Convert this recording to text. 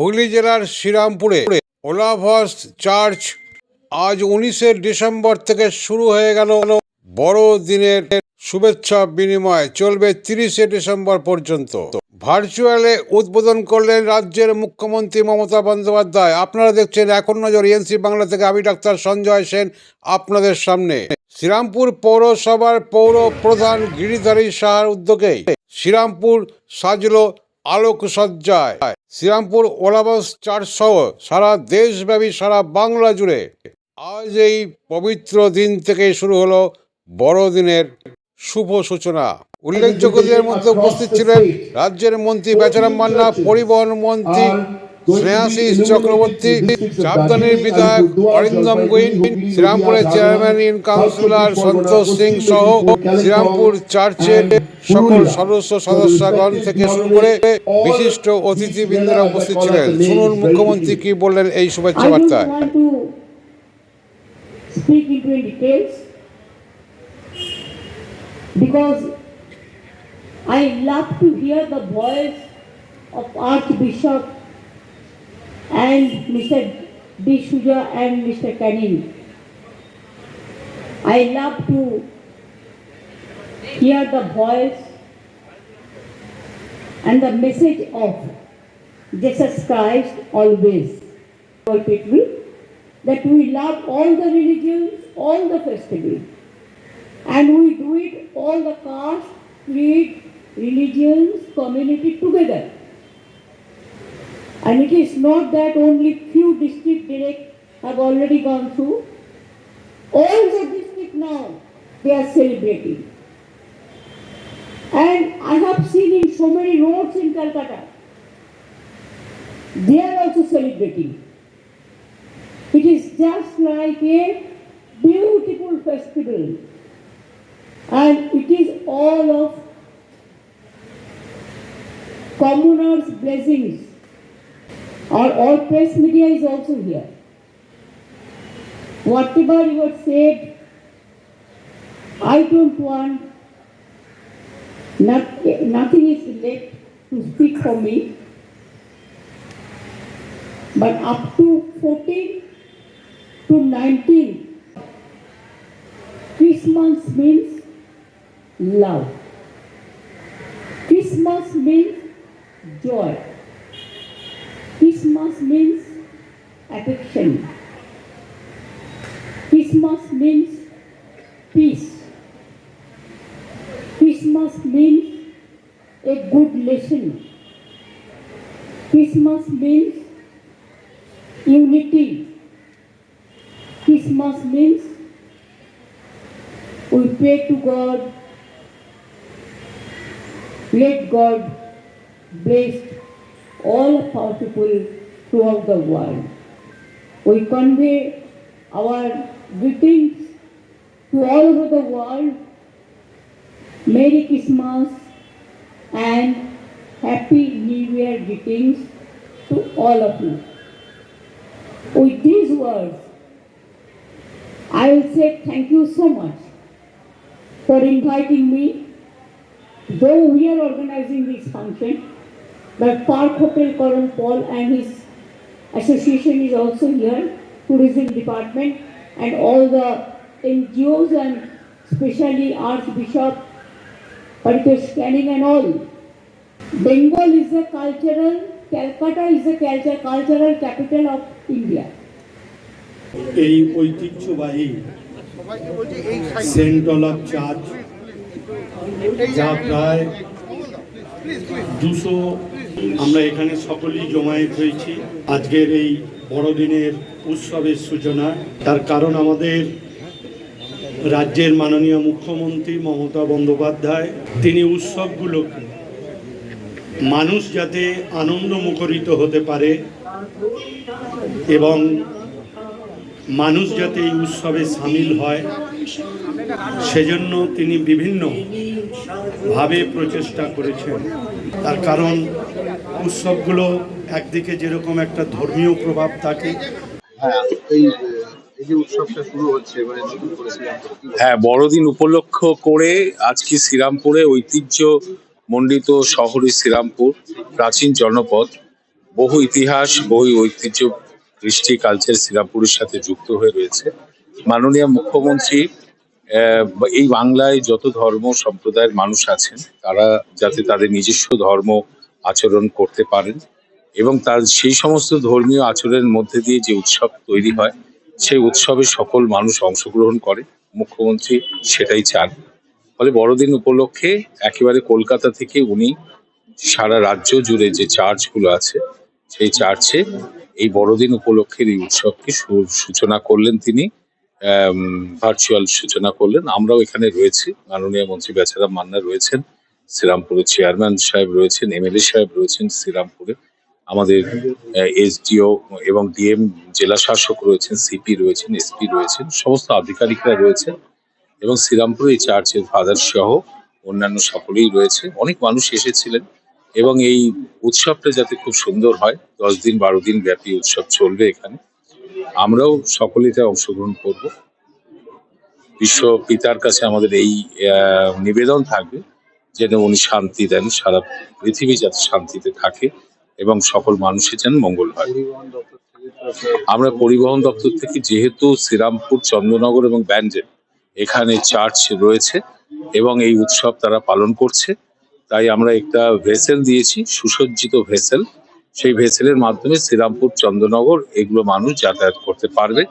হুগলি জেলার শ্রীরামপুরে ওলাভস চার্চ আজ উনিশে ডিসেম্বর থেকে শুরু হয়ে গেল বড়দিনের শুভেচ্ছা বিনিময়। চলবে তিরিশে ডিসেম্বর পর্যন্ত। ভার্চুয়ালে উদ্বোধন করলেন রাজ্যের মুখ্যমন্ত্রী মমতা বন্দ্যোপাধ্যায়। আপনারা দেখছেন এখন নজর এনসি বাংলা থেকে আমি ডাক্তার সঞ্জয় সেন আপনাদের সামনে। শ্রীরামপুর পৌরসভার পৌর প্রধান গিরিধারী সাহার উদ্যোগে শ্রীরামপুর সাজলো আলোকসজ্জায়। শ্রীরামপুর ওলাবাস চার্চ সহ সারা দেশব্যাপী সারা বাংলা জুড়ে। আজ এই পবিত্র দিন থেকে শুরু হলো বড়দিনের শুভ সূচনা। উল্লেখযোগ্যদের মধ্যে উপস্থিত ছিলেন রাজ্যের মন্ত্রী বেচারাম মান্না, পরিবহন মন্ত্রী স্নেহাশিস চক্রবর্তী চাপদানির বিধায়ক Arindam Guin শ্রীরামপুরের chairman in councillor Santosh Singh সহ শ্রীরামপুর চার্চের সকল সদস্য সদস্যগণ থেকে শুরু করে বিশিষ্ট অতিথিবৃন্দরা উপস্থিত ছিলেন। শুনুন মুখ্যমন্ত্রী কি বললেন এই শুভেচ্ছা বার্তায়। speak into in details because I love to hear the voice of Archbishop and Mr. D. Shuja and Mr. Canin. I love to hear the voice and the message of Jesus Christ always. Me that we love all the religions, all the festivals, and we do it all the caste, creed, religions, community together. And it is not that only few district direct have already gone through. All the district now they are celebrating. And I have seen in so many roads in Calcutta, they are also celebrating. It is just like a beautiful festival. And it is all of commoners' blessings. Our all press media is also here. Whatever you have said, I don't want, not, nothing is left to speak for me. But up to 14 to 19, Christmas means love. Christmas means joy. Christmas means affection. Christmas means peace. Christmas means a good lesson. Christmas means unity. Christmas means we pray to God, let God bless all people throughout the world. We convey our greetings to all over the world. Merry Christmas and Happy New Year greetings to all of you. With these words, I will say thank you so much for inviting me. Though we are organizing this function, but Park Hotel Karan Paul and his association is also here, tourism department and all the NGOs and especially Archbishop Paritosh Canning and all. Bengal is a cultural, Calcutta is a culture, cultural capital of India. এই ঐতিহ্যবাহী Saint Olav church যা প্রায় দুশো আমরা এখানে সকলেই জমায়েত হয়েছি। আজকের এই বড়দিনের উৎসবের সূচনা, তার কারণ আমাদের রাজ্যের মাননীয় মুখ্যমন্ত্রী মমতা বন্দ্যোপাধ্যায়। তিনি উৎসবগুলোকে মানুষ যাতে আনন্দ মুখরিত হতে পারে এবং মানুষ যাতে এই উৎসবে সামিল হয়, সেজন্য তিনি বিভিন্ন ভাবে প্রচেষ্টা করেছেন। তার কারণ উৎসবগুলো একদিকে যেরকম একটা ধর্মীয় প্রভাব থাকে। হ্যাঁ এই হ্যাঁ বড়দিন উপলক্ষ করে আজকে শ্রীরামপুরে ঐতিহ্য মণ্ডিত শহরই শ্রীরামপুর প্রাচীন জনপদ। বহু ইতিহাস বহু ঐতিহ্য কৃষ্টি কালচার শ্রীরামপুরের সাথে যুক্ত হয়ে রয়েছে। মাননীয় মুখ্যমন্ত্রী এই বাংলায় যত ধর্ম সম্প্রদায়ের মানুষ আছেন, তারা যাতে তাদের নিজস্ব ধর্ম আচরণ করতে পারেন এবং তার সেই সমস্ত ধর্মীয় আচরণের মধ্যে দিয়ে যে উৎসব তৈরি হয়, সেই উৎসবে সকল মানুষ অংশগ্রহণ করে, মুখ্যমন্ত্রী সেটাই চান। ফলে বড়দিন উপলক্ষে একেবারে কলকাতা থেকে উনি সারা রাজ্য জুড়ে যে চার্চগুলো আছে, সেই চার্চে এই বড়দিন উপলক্ষের এই উৎসবকে সূচনা করলেন তিনি। ভার্চুয়াল সূচনা করলেন। আমরাও এখানে রয়েছি। মাননীয় মন্ত্রী বেচারাম মান্না রয়েছেন, শ্রীরামপুরের চেয়ারম্যান সাহেব রয়েছেন এমএলএ সাহেব রয়েছেন শ্রীরামপুরে। আমাদের এসডিও এবং ডিএম জেলা শাসক রয়েছেন সিপি রয়েছেন এসপি রয়েছেন, সমস্ত আধিকারিকরা রয়েছেন এবং শ্রীরামপুরে এই চার্চের ফাদার সহ অন্যান্য সকলেই রয়েছে। অনেক মানুষ এসেছিলেন এবং এই উৎসবটা যাতে খুব সুন্দর হয়, দশ দিন, বারো দিন ব্যাপী উৎসব চলবে এখানে। আমরাও সকলেতে অংশগ্রহণ করব। বিশ্ব পিতার কাছে আমাদের এই নিবেদন থাকবে, যেন উনি শান্তি দেন, সারা পৃথিবী যাতে শান্তিতে থাকে এবং সকল মানুষের যেন মঙ্গল হয়। তো আমরা পরিবহন দপ্তর থেকে যেহেতু শ্রীরামপুর, চন্দ্রনগর এবং ব্যান্ডেল এখানে চার্চ রয়েছে এবং এই উৎসব তারা পালন করছে, তাই আমরা একটা ভেসেল দিয়েছি, সুসজ্জিত ভেসেল। সেই ভেসেলের মাধ্যমে শ্রীরামপুর চন্দ্রনগর এগুলো মানুষ যাতায়াত করতে পারবে।